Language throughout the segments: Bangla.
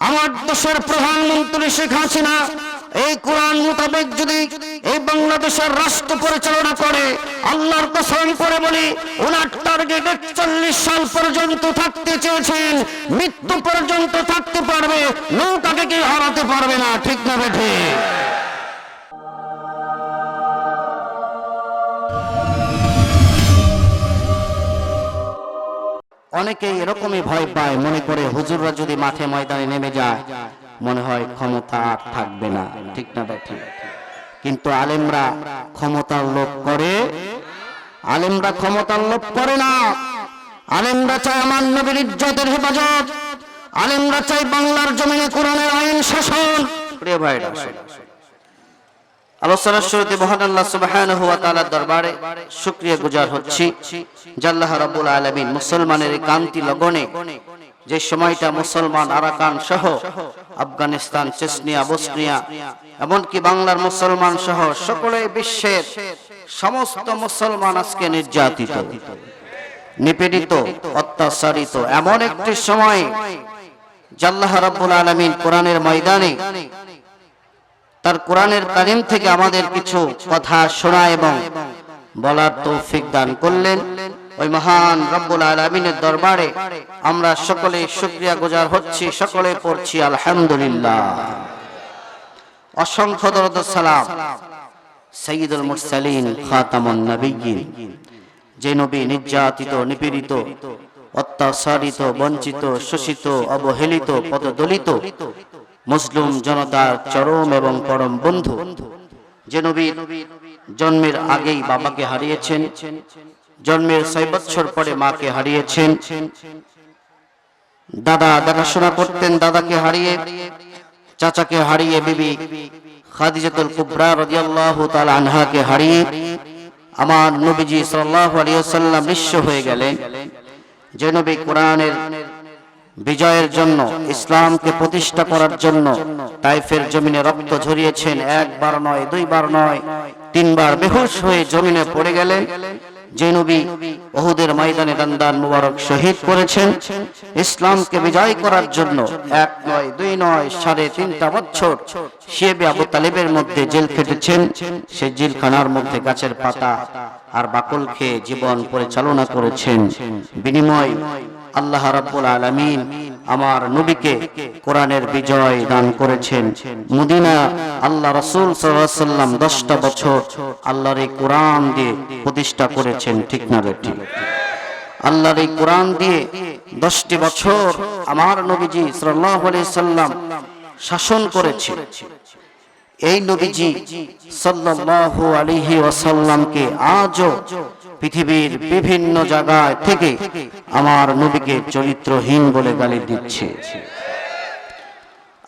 আমার দেশের প্রধানমন্ত্রী শেখ হাসিনা এই কোরআন মোতাবেক যদি এই বাংলাদেশের রাষ্ট্র পরিচালনা করে, আল্লাহর কসম করে বলি, ওনার টার্গেট একচল্লিশ সাল পর্যন্ত থাকতে চেয়েছেন, মৃত্যু পর্যন্ত থাকতে পারবে, নৌকাকে কি হারাতে পারবে না, ঠিক না বেঠে অনেকেই এরকমই ভয় পায়, মনে করে হুজুররা যদি মাঠে ময়দানে নেমে যায়, মনে হয় ক্ষমতা আর থাকবে না। ঠিক না ঠিক কিন্তু আলেমরা ক্ষমতার লোভ করে, আলেমরা ক্ষমতার লোভ করে না। আলেমরা চায় আমার নবীর ইজ্জতের হেফাজত। আলেমরা চাই বাংলার জমিনে কোরআনের আইন শাসন। প্রিয় ভাইরা আলোচনার শুরুতে মহান আল্লাহ দরবারে গুজার হচ্ছি মুসলমানের কান্তি লগনে যে সময়টা মুসলমান আরাকান সহ আফগানিস্তান চেচনিয়া বসনিয়া এমনকি বাংলার মুসলমান সহ সকলে বিশ্বের সমস্ত মুসলমান আজকে নির্যাতিত নিপীড়িত অত্যাচারিত এমন একটি সময় জাল্লাহ রাব্বুল আলামিন কোরআনের ময়দানে তার কোরআনের কালিম থেকে আমাদের কিছু কথা শোনা এবং বলার তৌফিক দান করলেন। ওই মহান রব্বুল আলমিনের দরবারে আমরা সকলে শুক্রিয়া গুজার হচ্ছি, সকলে পড়ছি আলহামদুলিল্লাহ। অসংখ্য দরদ সালাম সঈদুল মুরসালিন, খাতামুন নবিয়্যিন যে নবী নির্যাতিত, নিপীড়িত, অত্যাচারিত, বঞ্চিত, শোষিত, অবহেলিত, পদদলিত মুসলিম জনতার চরম এবং পরম বন্ধু যে নবী জন্মের আগেই বাবাকে হারিয়েছেন, জন্মের ছয় বছর পরে মাকে হারিয়েছেন। দাদা দেখাশোনা করতেন দাদাকে হারিয়ে, চাচাকে হারিয়ে, বিবি খাদিজাতুল কুবরা রাদিয়াল্লাহু তাআলা আনহাকে হারিয়ে আমার নবীজি সাল্লাল্লাহু আলাইহি ওয়াসাল্লাম নিঃস্ব হয়ে গেলেন। যে নবী কোরআনের বিজয়ের জন্য ইসলামকে প্রতিষ্ঠা করার জন্য তাইফের জমিনে রক্ত ঝরিয়েছেন, একবার নয়, দুইবার নয়, তিনবার বেহুশ হয়ে জমিনে পড়ে গেলেন। যে নবী ওহুদের ময়দানে দান্দান মুবারক শহীদ করেছেন, ইসলামকে বিজয় করার জন্য এক নয়, দুই নয়, সাড়ে তিনটা বছর শিয়েবে আবু তালেবের মধ্যে জেল খেটেছেন। সে জেলখানার মধ্যে গাছের পাতা আর বাকল খেয়ে জীবন পরিচালনা করেছেন। বিনিময় আল্লাহ রাব্বুল আলামিন আমার নবীকে কোরআনের বিজয় দান করেছেন। মদিনা আল্লাহ রাসূল সাল্লাল্লাহু আলাইহি সাল্লাম 10টা বছর আল্লাহর এই কোরআন দিয়ে প্রতিষ্ঠা করেছেন, ঠিক না বেটি আল্লাহর এই কোরআন দিয়ে 10টি বছর আমার নবীজি সাল্লাল্লাহু আলাইহি সাল্লাম শাসন করেছে এই নবীজি সাল্লাল্লাহু আলাইহি ওয়াসাল্লামকে আজও পৃথিবীর বিভিন্ন জায়গায় থেকে আমার নবীকে চরিত্রহীন বলে গালি দিচ্ছে।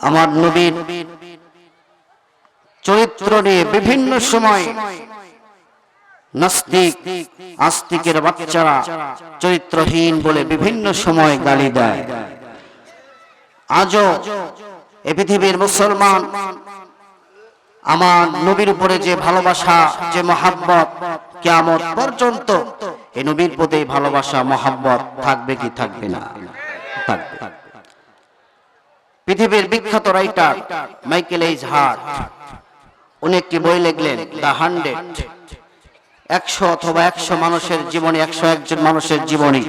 আমার নবীর চরিত্র নিয়ে বিভিন্ন সময় নাস্তিক, আস্তিকের বাচ্চারা চরিত্রহীন বলে বিভিন্ন সময় গালি দেয়। আজও এ পৃথিবীর মুসলমান, আমার নবীর উপরে যে ভালোবাসা, যে মহাব্বত কেমন পর্যন্ত এই নবীর প্রতি ভালোবাসা, মহাব্বত থাকবে কি থাকবে না? পৃথিবীর বিখ্যাত রাইটার মাইকেল এইজ হার্ট, উনি একটি বই লিখলেন, দ্য হান্ড্রেড। একশো অথবা একশো মানুষের জীবনী, একশো একজন মানুষের জীবনী।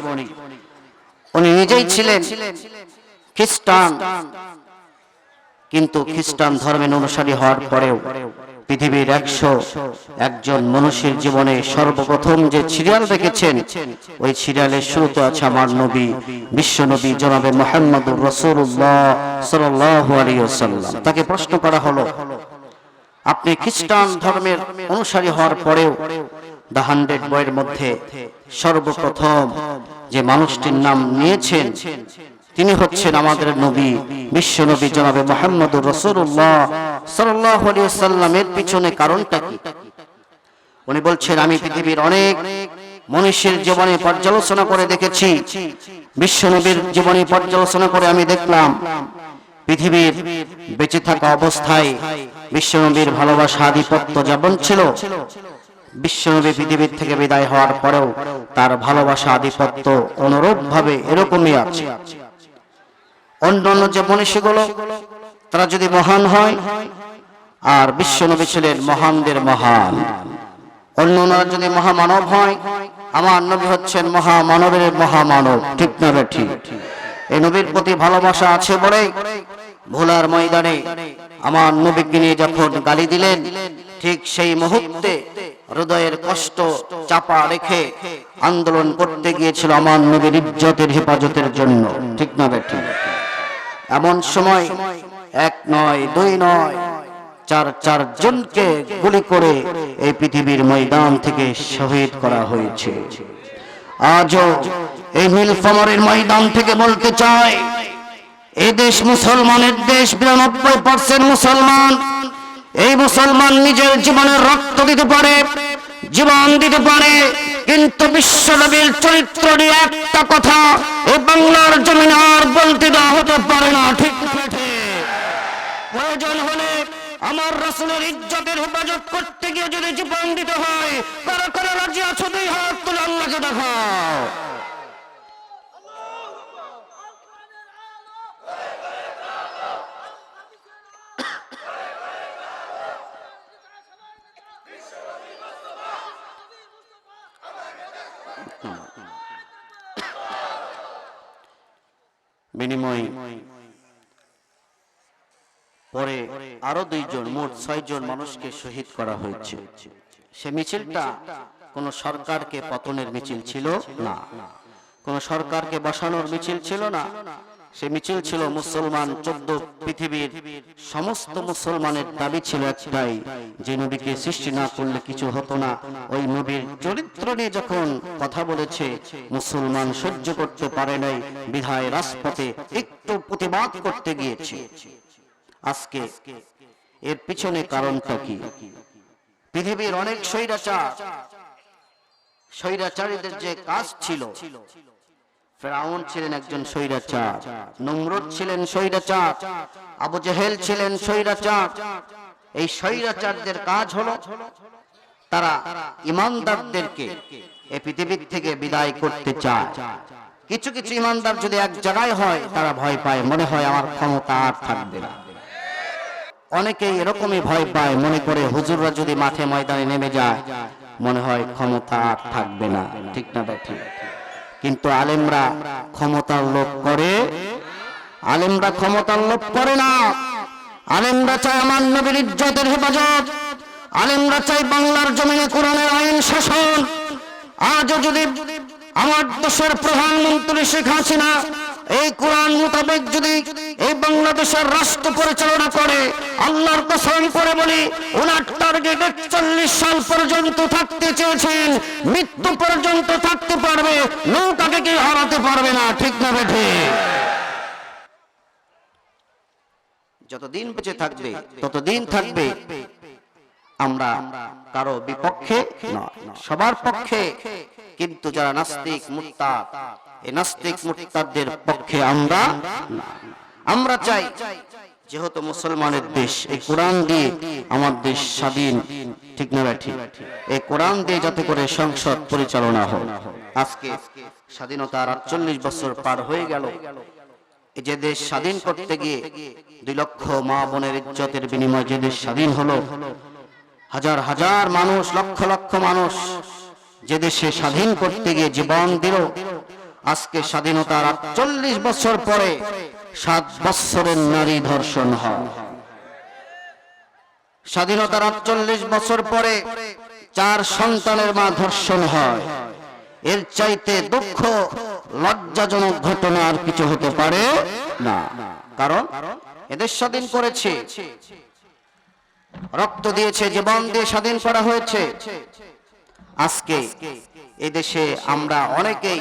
উনি নিজেই ছিলেন খ্রিস্টান, কিন্তু খ্রিস্টান ধর্মের অনুসারী হওয়ার পরেও পৃথিবীর একশো একজন মানুষের জীবনে সর্বপ্রথম যে সিরিয়াল দেখেছেন, ওই সিরিয়ালের শুরুতে আছে আমার নবী, বিশ্ব নবী জনাবে মোহাম্মদুর রসুল্লাহ সাল্লাল্লাহু তাকে প্রশ্ন করা হলো, আপনি খ্রিস্টান ধর্মের অনুসারী হওয়ার পরেও দ্য হান্ড্রেড বইয়ের মধ্যে সর্বপ্রথম যে মানুষটির নাম নিয়েছেন, তিনি হচ্ছেন আমাদের নবী, বিশ্ব নবী জনাবে মোহাম্মদুর রসুল্লাহ সাল্লাহ সাল্লামের পিছনে কারণটা কি? উনি বলছেন, আমি পৃথিবীর অনেক মনীষীর জীবনে পর্যালোচনা করে দেখেছি। বিশ্ব নবীর জীবনী পর্যালোচনা করে আমি দেখলাম, পৃথিবীর বেঁচে থাকা অবস্থায় বিশ্বনবীর ভালোবাসা আধিপত্য যেমন ছিল। বিশ্বনবী পৃথিবীর থেকে বিদায় হওয়ার পরেও তার ভালোবাসা আধিপত্য অনুরূপ ভাবে এরকমই আছে। অন্য অন্য যে মনীষীগুলো, তারা যদি মহান হয় আর বিশ্ব নবী ছিলেন মহানদের মহান। অন্য অন্যরা যদি মহামানব হয়, আমার নবী হচ্ছেন মহামানবের মহামানব, ঠিক না ঠিক? এই নবীর প্রতি ভালোবাসা আছে বলে ভোলার ময়দানে আমার নবীকে নিয়ে যখন গালি দিলেন, ঠিক সেই মুহূর্তে হৃদয়ের কষ্ট চাপা রেখে আন্দোলন করতে গিয়েছিল আমার নবীর ইজ্জতের হেফাজতের জন্য, ঠিক না ঠিক? এমন সময় এক নয়, দুই নয় চার চার জনকে গুলি করে এই পৃথিবীর ময়দান থেকে শহীদ করা হয়েছে। আজও এই নীলফামারের ময়দান থেকে বলতে চাই এই দেশ মুসলমানের দেশ, বিরানব্বই পার্সেন্ট মুসলমান। এই মুসলমান নিজের জীবনের রক্ত দিতে পারে, জীবন দিতে পারে, কিন্তু বিশ্বনবীর চরিত্র নিয়ে একটা কথা এই বাংলার জমিন আর বলতে দেওয়া হতে পারে না, ঠিক না বেঠিক? প্রয়োজন হলে আমার রাসূলের ইজ্জতের হেফাজত করতে গিয়ে যদি জীবন দিতে হয় কারও কারও রাজি আছো দুই হাত তুলে আল্লাহকে দেখাও বিনিময় পরে আরও দুইজন, মোট ছয়জন মানুষকে শহীদ করা হয়েছে। সে মিছিলটা কোন সরকারকে পতনের মিছিল ছিল না। কোন সরকারকে বসানোর মিছিল ছিল না। সে মিছিল ছিল মুসলমান চোদ্দ পৃথিবীর সমস্ত মুসলমানের দাবি ছিল একটাই, যে নবীকে সৃষ্টি না করলে কিছু হতো না। ওই নবীর চরিত্র নিয়ে যখন কথা বলেছে, মুসলমান সহ্য করতে পারে নাই, বিধায় রাজপথে একটু প্রতিবাদ করতে গিয়েছে। আজকে এর পিছনে কারণটা কি? পৃথিবীর অনেক স্বৈরাচার, স্বৈরাচারীদের যে কাজ ছিল, ফেরাউন ছিলেন একজন স্বৈরাচার, নমরুদ ছিলেন স্বৈরাচার, আবু জেহেল ছিলেন স্বৈরাচার। এই স্বৈরাচারদের কাজ হলো তারা ইমানদারদেরকে এই পৃথিবীর থেকে বিদায় করতে চায়। কিছু কিছু ইমানদার যদি এক জায়গায় হয়, তারা ভয় পায়। মনে হয় আমার ক্ষমতা আর থাকবে না। অনেকেই এরকমই ভয় পায়, মনে করে হুজুররা যদি মাঠে ময়দানে নেমে যায়, মনে হয় ক্ষমতা আর থাকবে না। ঠিক না কিন্তু আলেমরা ক্ষমতার লোভ করে, আলেমরা ক্ষমতার লোভ করে না। আলেমরা চায় আমার নবীর ইজ্জতের হেফাজত। আলেমরা চায় বাংলার জমিনে কোরআনের আইন শাসন। আজও যদি আমার দেশের প্রধানমন্ত্রী শেখ হাসিনা এই কোরআন মোতাবেক যদি এই বাংলাদেশের রাষ্ট্র পরিচালনা করে, আল্লাহর কসম করে বলি, ওনার টার্গেট একচল্লিশ সাল পর্যন্ত থাকতে চেয়েছেন, মৃত্যু পর্যন্ত থাকতে পারবে, নৌকাকে কি হারাতে পারবে না, ঠিক না বেঠে? যতদিন বেঁচে থাকবে, ততদিন থাকবে আমরা কারও বিপক্ষে সবার পক্ষে, কিন্তু যারা নাস্তিক মুক্তাদ এই নাস্তিক মুক্তাদদের পক্ষে আমরা আমরা চাই যেহেতু মুসলমানের দেশ, এই কোরআন দিয়ে আমার দেশ স্বাধীন, ঠিক না ঠিক এই কোরআন দিয়ে যাতে করে সংসদ পরিচালনা হয় আজকে স্বাধীনতার আটচল্লিশ বছর পার হয়ে গেল। যে দেশ স্বাধীন করতে গিয়ে দুই লক্ষ মা বোনের ইজ্জতের বিনিময়ে যে দেশ স্বাধীন হলো, হাজার হাজার মানুষ, লক্ষ লক্ষ মানুষ যে দেশে স্বাধীন করতে গিয়ে জীবন দিল আজকে স্বাধীনতার আটচল্লিশ বছর পরে সাত বছরের নারী ধর্ষণ হয়। স্বাধীনতার আটচল্লিশ বছর পরে চার সন্তানের মা ধর্ষণ হয়। এর চাইতে দুঃখ, লজ্জাজনক ঘটনা আর কিছু হতে পারে না। কারণ এদের স্বাধীন করেছে। রক্ত দিয়েছে, জীবন দিয়ে স্বাধীন করা হয়েছে। আজকে এই দেশে আমরা অনেকেই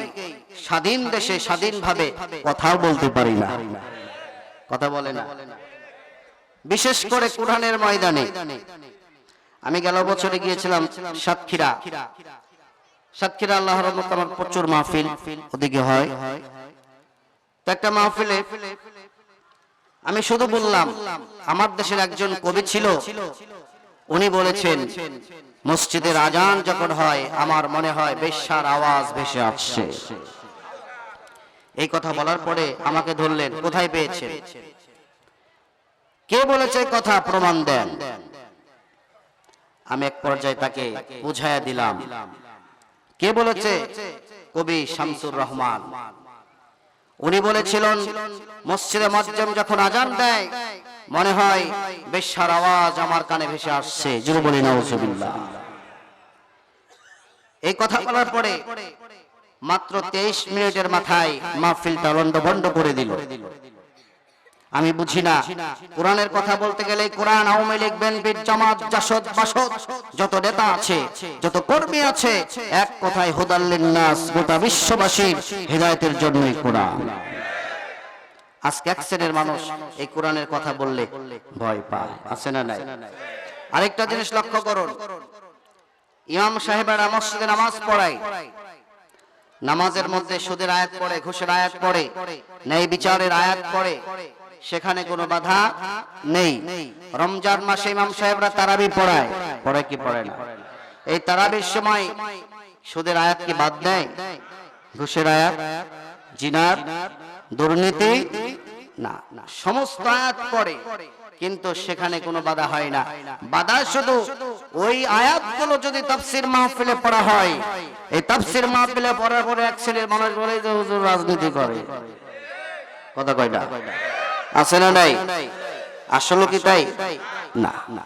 স্বাধীন দেশে স্বাধীনভাবে কথাও বলতে পারি না। কথা বলে না। বিশেষ করে কোরআনের ময়দানে। আমি গেল বছরে গিয়েছিলাম সাতক্ষীরা। সাতক্ষীরা আল্লাহর রহমত আমার প্রচুর মাহফিল ওদিকে হয়। তো একটা মাহফিলে আমি শুধু বললাম, আমার দেশের একজন কবি ছিল, উনি বলেছেন, মসজিদের আজান যখন হয়, আমার মনে হয় বেশ্যার আওয়াজ ভেসে আসছে। এই কথা বলার পরে আমাকে ধরলেন, কোথায় পেয়েছেন? কে বলেছে কথা প্রমাণ দেন। আমি এক পর্যায়ে তাকে বুঝাইয়া দিলাম। কে বলেছে? কবি শামসুর রহমান। উনি বলেছিলেন, মসজিদে মজ্জম যখন আজান দেয়, মনে হয় বেশ্যার আওয়াজ আমার কানে ভেসে আসছে। জুরু বলি নাউজুবিল্লাহ। এই কথা বলার পরে মাত্র তেইশ মিনিটের মাথায় মাহফিলটা লন্ডভন্ড করে দিল। আমি বুঝি না, কোরআনের কথা বলতে গেলে কোরআন আওয়ামী লীগ বিএনপির জামাত, জাসদ, বাসদ, যত নেতা আছে, যত কর্মী আছে, এক কথায় হুদাল্লিন নাস, গোটা বিশ্ববাসীর হেদায়েতের জন্যই কোরআন। আজকে এক শ্রেণির মানুষ এই কোরআনের কথা বললে ভয় পায়, আছে না নাই? আরেকটা জিনিস লক্ষ্য করুন, ইমাম সাহেবেরা মসজিদে নামাজ পড়ায় নামাজের মধ্যে সুদের আয়াত পড়ে, ঘুষের আয়াত পড়ে ন্যায় বিচারের আয়াত পড়ে, সেখানে কোনো বাধা নেই। রমজান মাসে ইমাম সাহেবরা তারাবি পড়ায়। পড়ে কি পড়ে না? এই তারাবির সময় সুদের আয়াত কি বাদ দেয়? ঘুষের আয়াত, জিনার, দুর্নীতি? না না। সমস্ত আয়াত পড়ে। কিন্তু সেখানে কোনো বাধা হয় না। বাধা শুধু ওই আয়াতগুলো যদি তাফসির মাহফিলে পড়া হয়। এই তাফসির মাহফিলে পড়ার পরে এক ছেলের মানুষ বলে যে হুজুর রাজনীতি করে। কথা কয়টা আছে না নাই? আসলে কি তাই? না না।